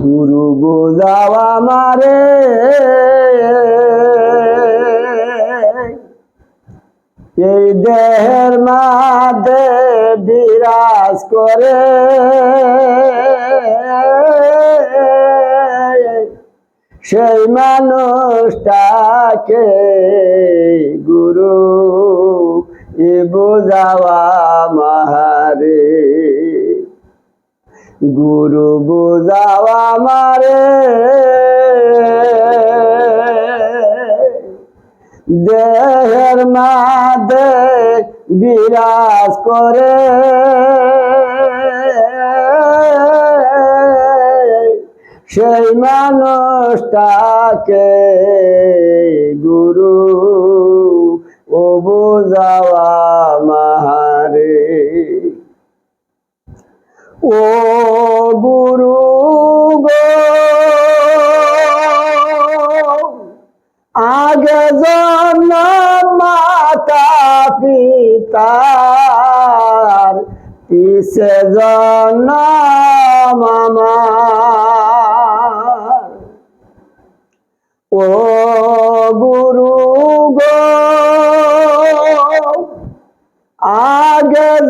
গুরু বোঝাও আমারে। এই দেহের মাঝে বিরাজ করে। সেই মানুষটাকে গুরু এ বোঝাওয়া গুরু বোঝাওয়া মারে দেহের মাঝে বিরাজ করে। সেই মানুষটাকে গুরু ও বোঝাওয়া ও গুরু গো আগে মাতা পিতার পিছে জন্ম আমার। ও গুরু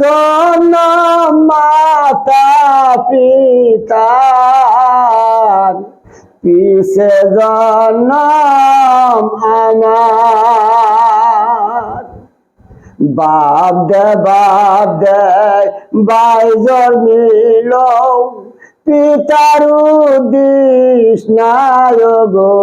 জন্ম মাতা পিতা পিছে জন্ম আমার বাপ দে বাপ দে, বাইজর মিল পিতারু দিস না গো